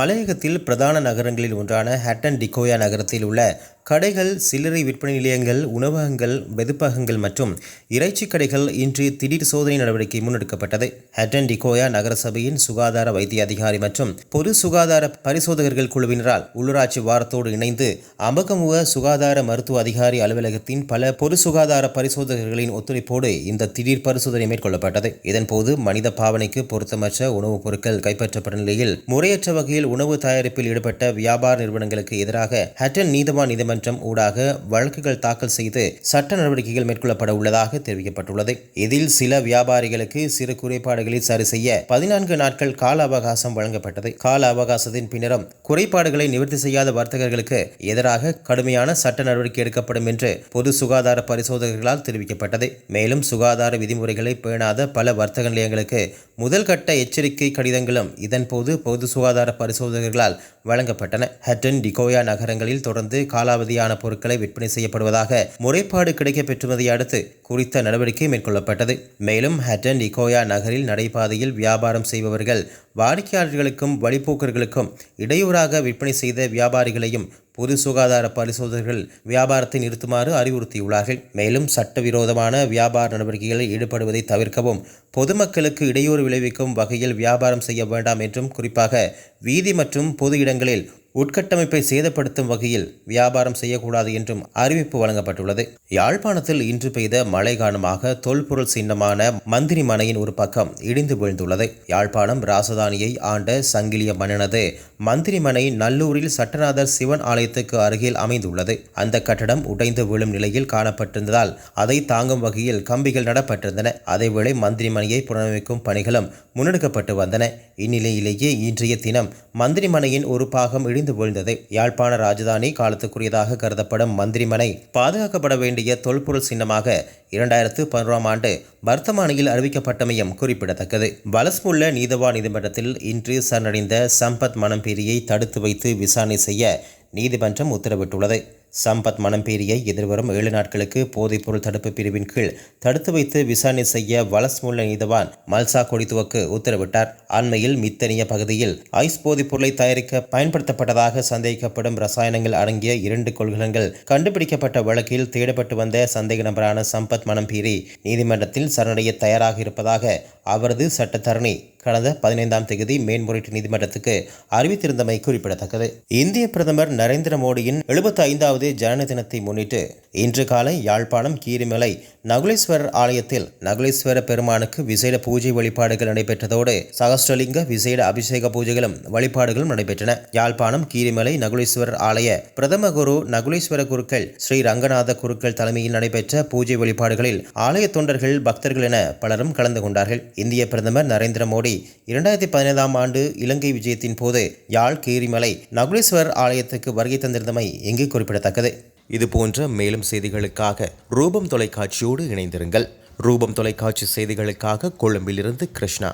மலையகத்தில் பிரதான நகரங்களில் ஒன்றான ஹட்டன் டிகோயா நகரத்தில் உள்ள கடைகள் சில்லறை விற்பனை நிலையங்கள் உணவகங்கள் வெதுப்பகங்கள் மற்றும் இறைச்சி கடைகள் இன்று திடீர் சோதனை நடவடிக்கை முன்னெடுக்கப்பட்டது. ஹட்டன் டிகோயா நகரசபையின் சுகாதார வைத்திய அதிகாரி மற்றும் பொது சுகாதார பரிசோதகர்கள் குழுவினரால் உள்ளூராட்சி வாரத்தோடு இணைந்து அமகமுவ சுகாதார மருத்துவ அதிகாரி அலுவலகத்தின் பல பொது சுகாதார பரிசோதகர்களின் ஒத்துழைப்போடு இந்த திடீர் பரிசோதனை மேற்கொள்ளப்பட்டது. இதன்போது மனித பாவனைக்கு பொருத்தமற்ற உணவுப் பொருட்கள் கைப்பற்றப்பட்ட நிலையில் முறையற்ற வகையில் உணவு தயாரிப்பில் ஈடுபட்ட வியாபார நிறுவனங்களுக்கு எதிராக ஹட்டன் நீதவான் நீதிமன்றம் ஊடாக வழக்குகள் தாக்கல் செய்து சட்ட நடவடிக்கைகள் மேற்கொள்ளப்பட உள்ளதாக தெரிவிக்கப்பட்டுள்ளது. இதில் சில வியாபாரிகளுக்கு சிறு குறைபாடுகளை சரி செய்ய பதினான்கு நாட்கள் கால அவகாசம் வழங்கப்பட்டது. கால அவகாசத்தின் பின்னரும் குறைபாடுகளை நிவர்த்தி செய்யாத வர்த்தகர்களுக்கு எதிராக கடுமையான சட்ட நடவடிக்கை எடுக்கப்படும் என்று பொது சுகாதார பரிசோதகர்களால் தெரிவிக்கப்பட்டது. மேலும் சுகாதார விதிமுறைகளை பேணாத பல வர்த்தக நிலையங்களுக்கு முதல் கட்ட எச்சரிக்கை கடிதங்களும் இதன்போது பொது சுகாதார பரிசோதகர்களால் வழங்கப்பட்டன. ஹட்டன் டிகோயா நகரங்களில் தொடர்ந்து காலாவதியான பொருட்களை விற்பனை செய்யப்படுவதாக முறைப்பாடு கிடைக்கப்பெற்றுவதை அடுத்து குறித்த நடவடிக்கை மேற்கொள்ளப்பட்டது. மேலும் ஹட்டன் இகோயா நகரில் நடைபாதையில் வியாபாரம் செய்பவர்கள் வாடிக்கையாளர்களுக்கும் வழிப்போக்கர்களுக்கும் இடையூறாக விற்பனை செய்த வியாபாரிகளையும் பொது சுகாதார பரிசோதகர்கள் வியாபாரத்தை நிறுத்துமாறு அறிவுறுத்தியுள்ளார்கள். மேலும் சட்டவிரோதமான வியாபார நடவடிக்கைகளில் ஈடுபடுவதை தவிர்க்கவும் பொதுமக்களுக்கு இடையூறு விளைவிக்கும் வகையில் வியாபாரம் செய்ய வேண்டாம் என்றும் குறிப்பாக வீதி மற்றும் பொது இடங்களில் உட்கட்டமைப்பை சேதப்படுத்தும் வகையில் வியாபாரம் செய்யக்கூடாது என்றும் அறிவிப்பு வழங்கப்பட்டுள்ளது. யாழ்ப்பாணத்தில் இன்று பெய்த மழை காரணமாக தொல்பொருள் சின்னமான மந்திரி மனையின் ஒரு பக்கம் இடிந்து விழுந்துள்ளது. யாழ்ப்பாணம் ராசதானியை ஆண்ட சங்கிலிய மன்னனது மந்திரி மனை நல்லூரில் சட்டநாதர் சிவன் ஆலயத்துக்கு அருகில் அமைந்துள்ளது. அந்த கட்டடம் உடைந்து விழும் நிலையில் காணப்பட்டிருந்ததால் அதை தாங்கும் வகையில் கம்பிகள் நடப்பட்டிருந்தன. அதேவேளை மந்திரி மனையை புனரமைக்கும் பணிகளும் முன்னெடுக்கப்பட்டு வந்தன. இந்நிலையிலேயே இன்றைய தினம் மந்திரி மனையின் ஒரு பாகம் இடிந்து வீழ்ந்தது. யாழ்ப்பாண ராஜதானி காலத்துக்குரியதாக கருதப்படும் மந்திரிமனை பாதுகாக்கப்பட வேண்டிய தொல்பொருள் சின்னமாக இரண்டாயிரத்து பதினோராம் ஆண்டு வர்த்தமானியில் அறிவிக்கப்பட்டமையும் குறிப்பிடத்தக்கது. வலஸ்முள்ள நீதவா நீதிமன்றத்தில் இன்று சரணடைந்த சம்பத் மணம்பேரியை தடுத்து வைத்து விசாரணை செய்ய நீதிமன்றம் உத்தரவிட்டுள்ளது. சம்பத் மணம்பேரியை எதிர்வரும் ஏழு நாட்களுக்கு போதைப்பொருள் தடுப்பு பிரிவின் கீழ் தடுத்து வைத்து விசாரணை செய்ய வலஸ்முல்ல நீதவான் மல்சா கொடித்துவக்கு உத்தரவிட்டார். அண்மையில் மித்தனிய பகுதியில் ஐஸ் போதைப் பொருளை தயாரிக்க பயன்படுத்தப்பட்டதாக சந்தேகிக்கப்படும் ரசாயனங்கள் அடங்கிய இரண்டு கொள்கலன்கள் கண்டுபிடிக்கப்பட்ட வழக்கில் தேடப்பட்டு வந்த சந்தேக நபரான சம்பத் மனம்பீரி நீதிமன்றத்தில் சரணடைய தயாராக இருப்பதாக அவரது சட்டத்தரணி கடந்த பதினைந்தாம் தேதி மேன்முறையீட்டு நீதிமன்றத்துக்கு அறிவித்திருந்தமை குறிப்பிடத்தக்கது. இந்திய பிரதமர் நரேந்திர மோடியின் எழுபத்தி ஐந்தாவது ஜனன தினத்தை முன்னிட்டு இன்று காலை யாழ்ப்பாணம் கீரிமலை நகுலேஸ்வரர் ஆலயத்தில் நகுலேஸ்வர பெருமானுக்கு விசேட பூஜை வழிபாடுகள் நடைபெற்றதோடு சகஸ்ரலிங்க விசேட அபிஷேக பூஜைகளும் வழிபாடுகளும் நடைபெற்றன. யாழ்ப்பாணம் கீரிமலை நகுலேஸ்வரர் ஆலய பிரதம குரு நகுலேஸ்வர குருக்கள் ஸ்ரீ ரங்கநாத குருக்கள் தலைமையில் நடைபெற்ற பூஜை வழிபாடுகளில் ஆலய தொண்டர்கள் பக்தர்கள் என பலரும் கலந்து கொண்டார்கள். இந்திய பிரதமர் நரேந்திர மோடி இரண்டாயிரத்தி பதினைந்தாம் ஆண்டு இலங்கை விஜயத்தின் போது யாழ் கீரிமலை நகுலேஸ்வரர் ஆலயத்துக்கு வருகை தந்திருந்தமை இங்கு குறிப்பிடத்தக்கது இது போன்ற மேலும் செய்திகளுக்காக ரூபம் தொலைக்காட்சியோடு இணைந்திருங்கள். ரூபம் தொலைக்காட்சி செய்திகளுக்காக கொழும்பிலிருந்து கிருஷ்ணா.